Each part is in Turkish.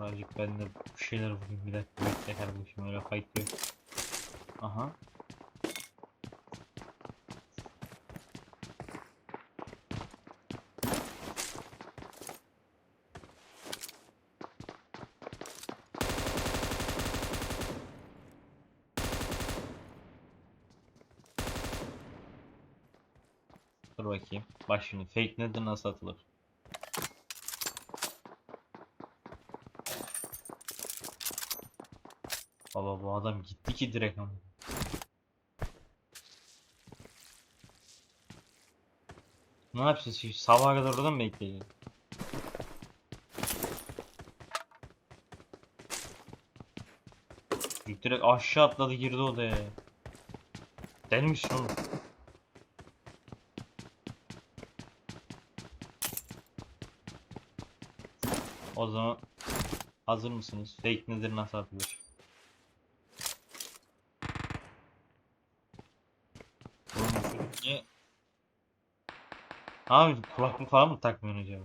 Azıcık ben de bir şeyler vurayım bir dakika bekle kardeşim öyle fight yok. Aha. Dur bakayım. Bak şimdi fake nedir nasıl atılır? Baba bu adam gitti ki direkt ama. Ne yapacağız şimdi? Sabaha kadar orada mı bekleyeceğiz? Direkt aşağı atladı girdi odaya. Deli misin oğlum? O zaman hazır mısınız? Fake nedir nasıl atılır? Oğlum bu çocuk niye? Abi kulaklık falan mı takmıyorsun acaba?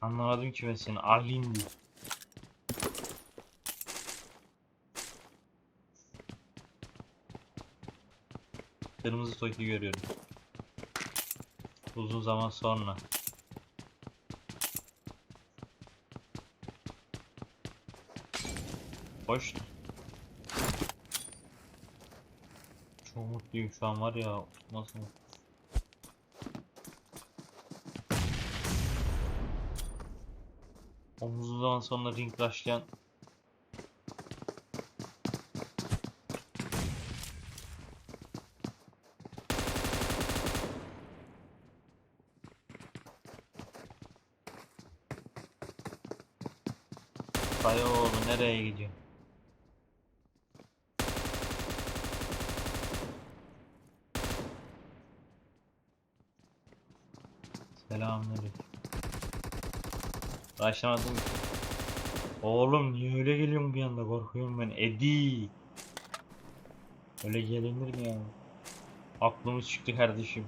Anlamadım ki ben seni. Arlin diye. Kırmızı toki görüyorum. Uzun zaman sonra. Hoş. Çok mutluyum şu an var ya. Nasıl? O uzun zaman sonra ring rushlayan Dayı oğlu nereye gidiyor? Selamünaleyküm. Başlamadım. Oğlum niye öyle geliyorsun bir anda korkuyorum ben. Edi. Öyle gelinir mi ya? Aklımız çıktı kardeşim.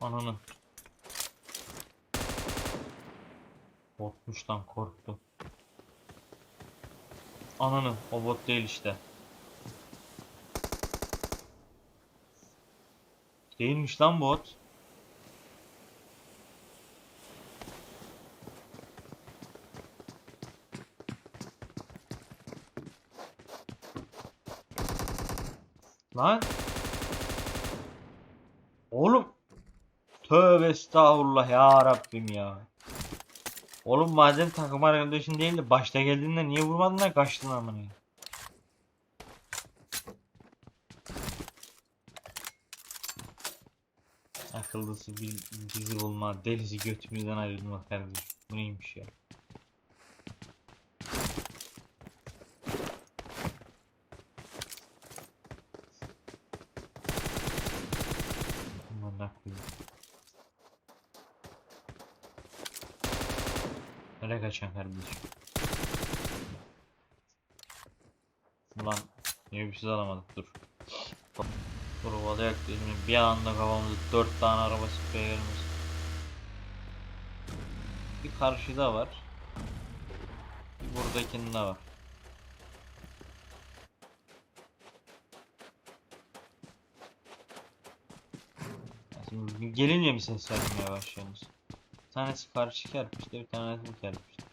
Ananı. Botmuş lan korktu. Ananı o bot değil işte. Değilmiş lan bot. Lan. Oğlum. Tövbe estağfurullah ya Rabbim ya. Oğlum madem takım arkadaşın değildi başta geldiğinde niye vurmadın da kaçtın amına. Akıllısı bir bizi bulma, delisi götümüzden ayrılma kardeşim. Bu neymiş ya? Aman Allah'ım. Nereye kaçan kardeşim? Ulan niye bir şey alamadık dur. Dur ovalayak dedim bir anda kafamızda dört tane araba sprey gelmiş. Bir karşıda var. Bir buradakinde var. Şimdi gelince mi ses vermeye başlıyorsunuz? Tanesi karşı kerpiçte bir tanesi bu kerpiçte.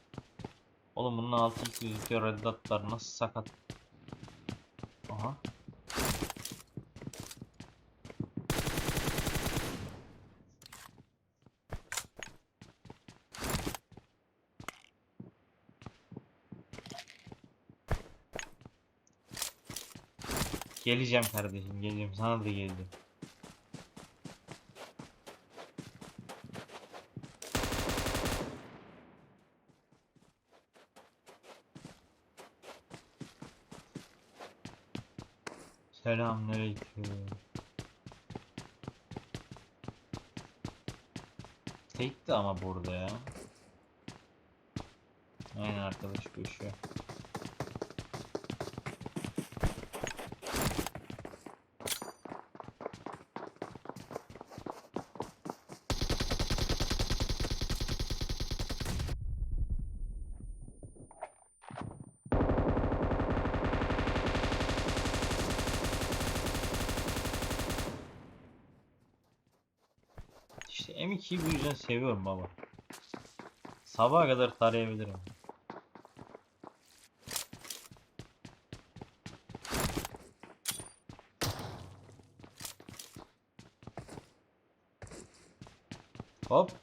Oğlum bunun altı ilk gözüküyor red dotlar nasıl sakat. Aha. Geleceğim kardeşim geleceğim sana da geleceğim. Selamünaleyküm. Tekti ama burada ya. Aynen arkadaş görüşüyor. M2'yi bu yüzden seviyorum baba. Sabaha kadar tarayabilirim. Hop.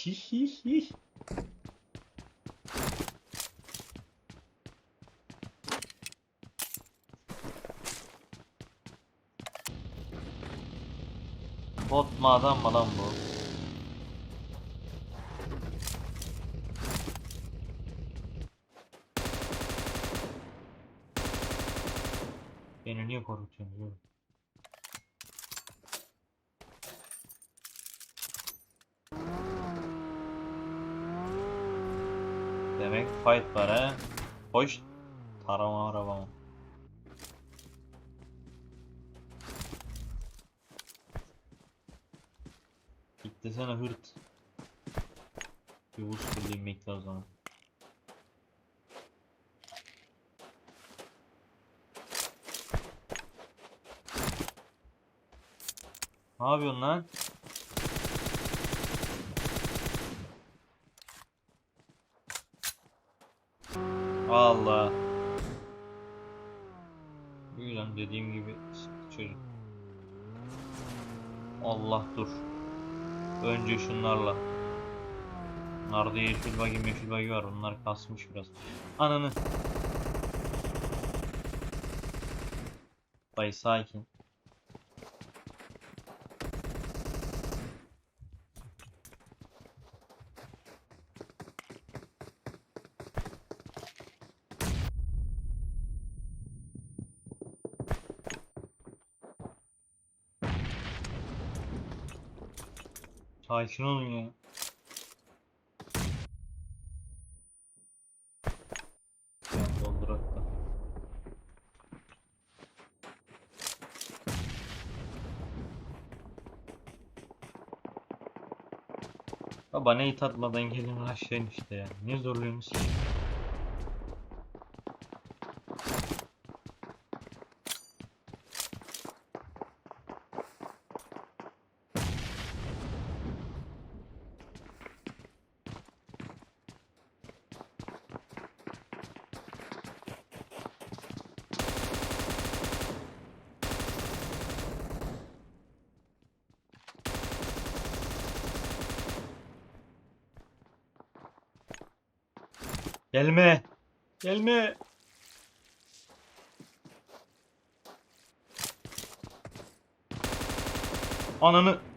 Hihihi. Bot mu adam mı lan bu? Beni niye korkutuyorsun oğlum? Demek fight var. Hoş. Tarama araba. Gittisene hırt. Bir buz fırlayayım bekle o zaman. Ne yapıyorsun lan? Allah. Bu yüzden dediğim gibi sıkı çocuk. Allah dur. Önce şunlarla. Bunlarda yeşil bagi meşil bagi var. Bunlar kasmış biraz. Ananı. Bay sakin. Sakin olun ya. Bana it atmadan gelin aşağı işte ya. Niye zorluyorsunuz ki? Gelme. Gelme. Ananı.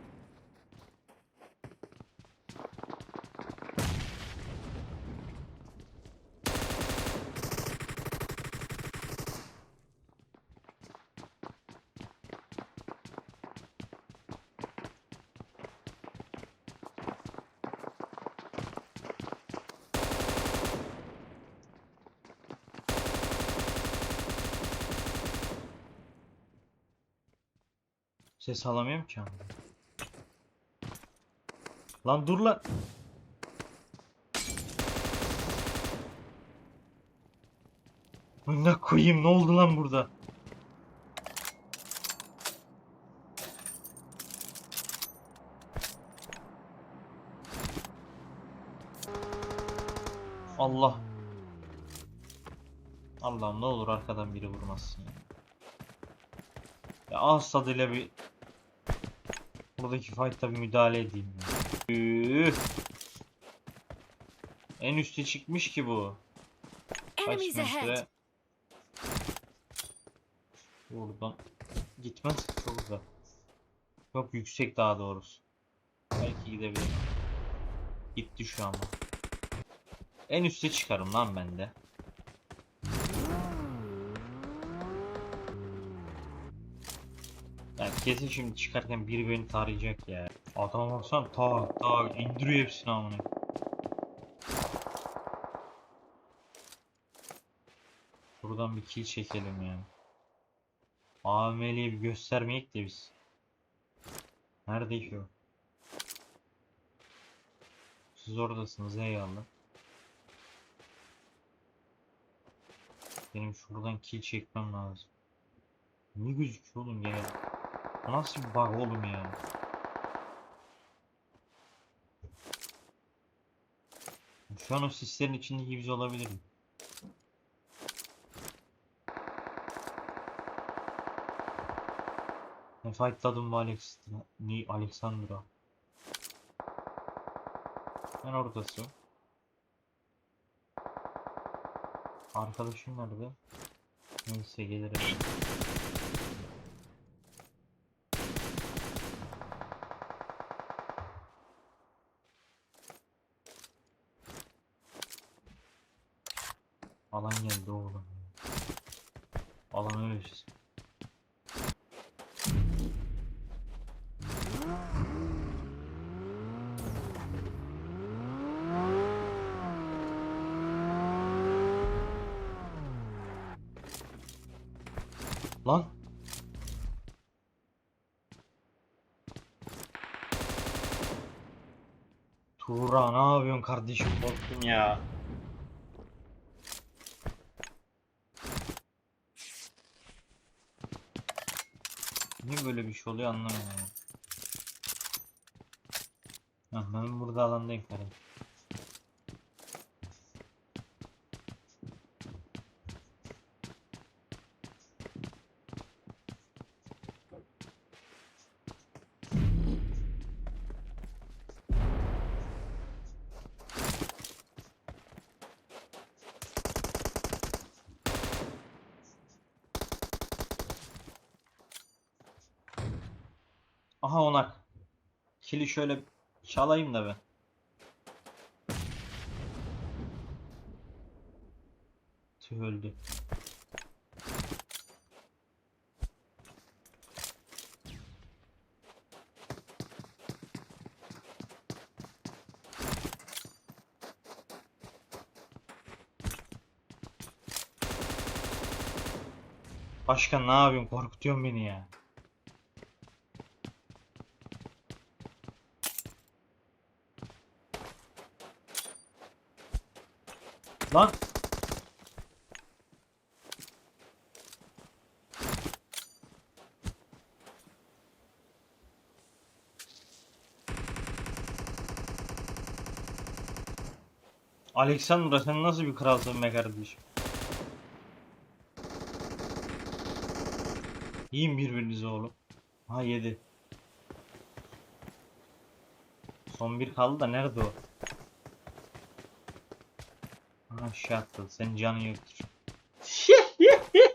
Ses alamıyorum ki ama. Lan dur lan. Ne koyayım ne oldu lan burada? Allah. Allah'ım ne olur arkadan biri vurmasın ya. Ya ağız tadıyla bir buradaki fight'ta bir müdahale edeyim. Üf. En üste çıkmış ki bu. Kaç metre? Buradan gitmez çok uzak. Çok yüksek daha doğrusu. Belki gidebilir. Gitti şu an. En üste çıkarım lan ben de. Yani kesin şimdi çıkarken biri beni tarayacak ya. Adama baksana tak tak indiriyor hepsini amına. Buradan bir kill çekelim ya. AML'yi bir göstermeyek de biz. Nerede ki? Siz oradasınız eyvallah. Benim şuradan kill çekmem lazım. Ne gözüküyor oğlum ya? Nasıl bir bug oğlum ya? Şu an o sislerin içindeki biz olabilirim. Ne fightladım bu Alex ni Alexandra. Ben oradası. Arkadaşım nerede? Neyse gelirim. Alan geldi oğlum. Alan öyle şey. Lan. Tuğra ne yapıyorsun kardeşim korktum ya. Niye böyle bir şey oluyor anlamıyorum. Hah, ben burada alandayım kardeşim. Aha onak. Kili şöyle çalayım da ben. Tüh öldü. Başkan ne yapıyorsun? Korkutuyorsun beni ya. Lan. Alexandra sen nasıl bir kralsın be kardeşim? Yiyin birbirinizi oğlum. Ha yedi. Son bir kaldı da nerede o? Aşağı attı. Senin canın yoktur.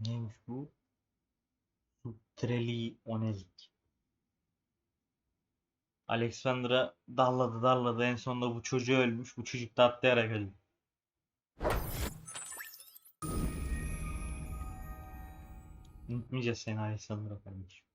Neymiş bu? Sutreli onelik. Alexandra dalladı dalladı en sonunda bu çocuğu ölmüş. Bu çocuk da atlayarak öldü. Unutmayacağız seni Alexandra kardeşim.